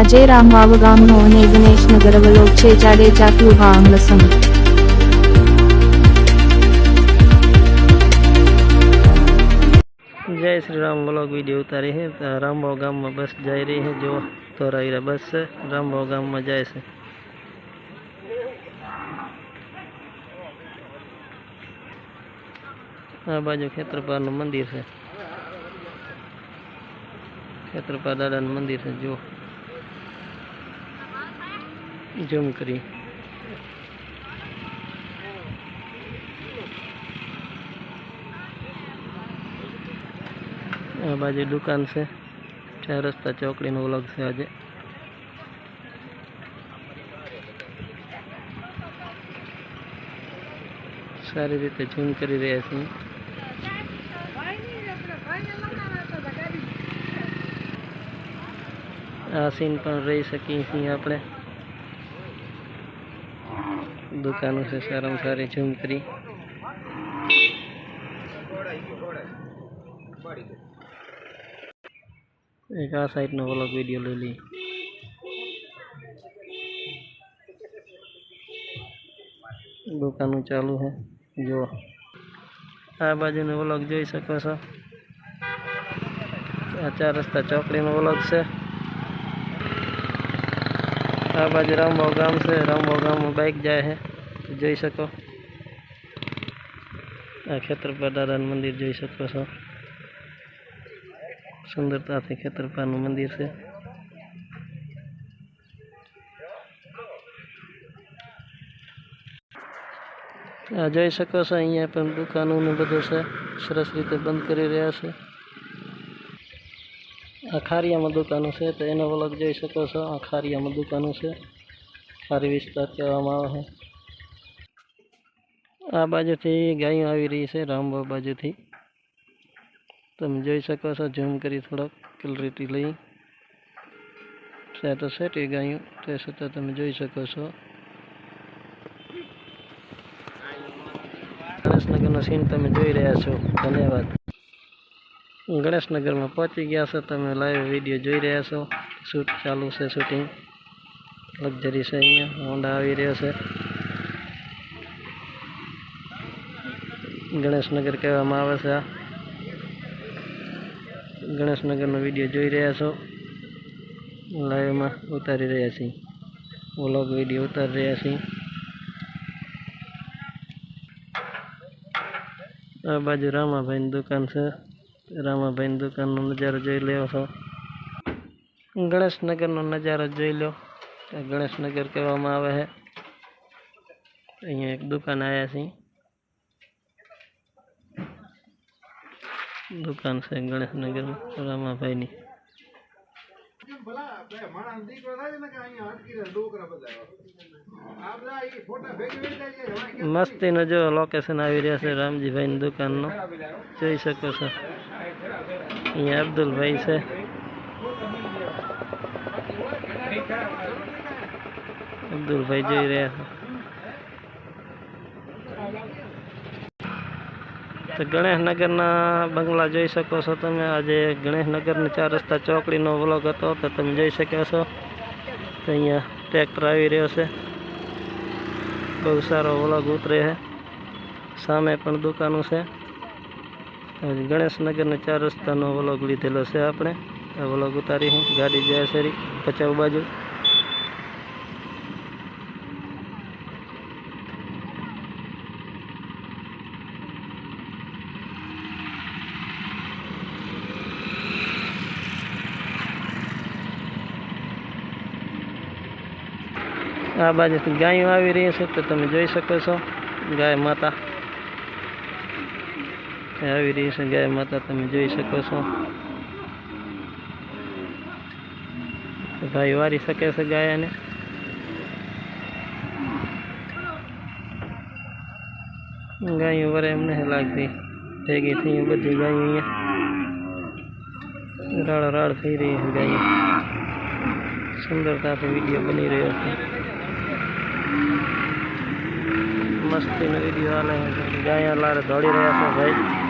આજે રામવાવ ગામનો અને ગણેશનગર વલોક છે જાડેજા ક્લુહા અંગસંગ જય શ્રી રામ બ્લોગ વિડીયો ઉતારી છે તો રામભાવ ગામમાં બસ જઈ રહી છે જો ધોરાવીરા બસ છે રામભાવ ગામમાં જાય છે આ બાજુ ખેતરપાળનું મંદિર છે ખેતરપા દાદાનું મંદિર છે જો ઝૂમ કરી. આ બાજુ દુકાન છે. ચાર રસ્તા ચોકડીનો વ્લોગ છે આજે. સારી રીતે ઝૂમ કરી રહ્યા છીએ. આ સીન પણ રહી શકીએ છીએ આપણે. દુકાનો છે, સારામાં સારી ઝૂમ કરી. એક આ સાઈડનો વ્લોગ વીડિયો લઈ લઈએ. દુકાનો ચાલુ છે, જુઓ. આ બાજુનો વ્લોગ જોઈ શકો છો. આ ચાર રસ્તા ચોકડીનો વ્લોગ છે. આ બાજુ રામભાવ ગામ છે રામભાવ ગામમાં બાઇક જાય છે જોઈ શકો આ ખેતરપા દાદાનું મંદિર જોઈ શકો છો સુંદરતાથી ખેતરપાનું મંદિર છે આ જોઈ શકો છો અહીંયા પણ દુકાનો ને બધું છે સરસ રીતે બંધ કરી રહ્યા છે આ ખારિયામાં દુકાનો છે, તો એનો વલગ જોઈ શકો છો. આ ખારિયામાં દુકાનો છે. ખારી વિસ્તાર કહેવામાં આવે છે. આ બાજુથી ગાયો આવી રહી છે રામબાવ બાજુથી. તમે જોઈ શકો છો, ઝૂમ કરી થોડોક ક્લિયરિટી લઈ. તો સેટ એ ગાયું, તે છતાં તમે જોઈ શકો છો. ગણેશનગરનો સીન તમે જોઈ રહ્યા છો. ધન્યવાદ. ગણેશનગરમાં પહોંચી ગયા છો. તમે લાઈવ વીડિયો જોઈ રહ્યા છો. શૂટ ચાલુ છે શૂટિંગ લક્ઝરી છે અહીંયા. હોન્ડા આવી રહ્યો છે. ગણેશનગર કહેવામાં આવે છે આ. ગણેશનગરનો વીડિયો જોઈ રહ્યા છો. લાઈવમાં ઉતારી રહ્યા છીએ. વ્લોગ વીડિયો ઉતારી રહ્યા છીએ. આ બાજુ રામાભાઈની દુકાન છે. રામાભાઈની દુકાનનો નજારો જોઈ લેવો છો ગણેશનગરનો નજારો જોઈ લો આ ગણેશનગર કહેવામાં આવે છે અહીંયા એક દુકાન આવ્યા છીએ દુકાન છે ગણેશનગરમાં રામાભાઈની મસ્તીનો જો લોકેશન આવી રહ્યા છે રામજીભાઈની દુકાનનો જોઈ શકો છો અહીંયા અબ્દુલભાઈ છે અબ્દુલભાઈ જોઈ રહ્યા છે તો ગણેશનગરના બંગલા જોઈ શકો છો તમે. આજે ગણેશનગરની ચાર રસ્તા ચોકડીનો વ્લોગ હતો, તો તમે જોઈ શકો છો. તો અહીંયા ટ્રેક્ટર આવી રહ્યો છે. બહુ સારો વ્લોગ ઉતરે છે. સામે પણ દુકાનો છે. ગણેશનગરના ચાર રસ્તાનો વલોગ લીધેલો છે આપણે. આ વલોગ ઉતારી હું. ગાડી જાય છે પચાવ બાજુ. આ બાજુથી ગાયો આવી રહી છે, તો તમે જોઈ શકો છો. ગાય માતા. આવી રહી છે ગાય માતા તમે જોઈ શકો છો તો ભાઈ વારી શકે છે ગાયાને ગાયો વરે એમ નથી લાગતી ભેગી થઈ બધી ગાયો અહીંયા રાડ રાડ થઈ રહી છે ગાયો સુંદરતાથી વિડીયો બની રહ્યો છે મસ્તીનો વિડીયો હાલે છે ગાય લારે દોડી રહ્યા છે ભાઈ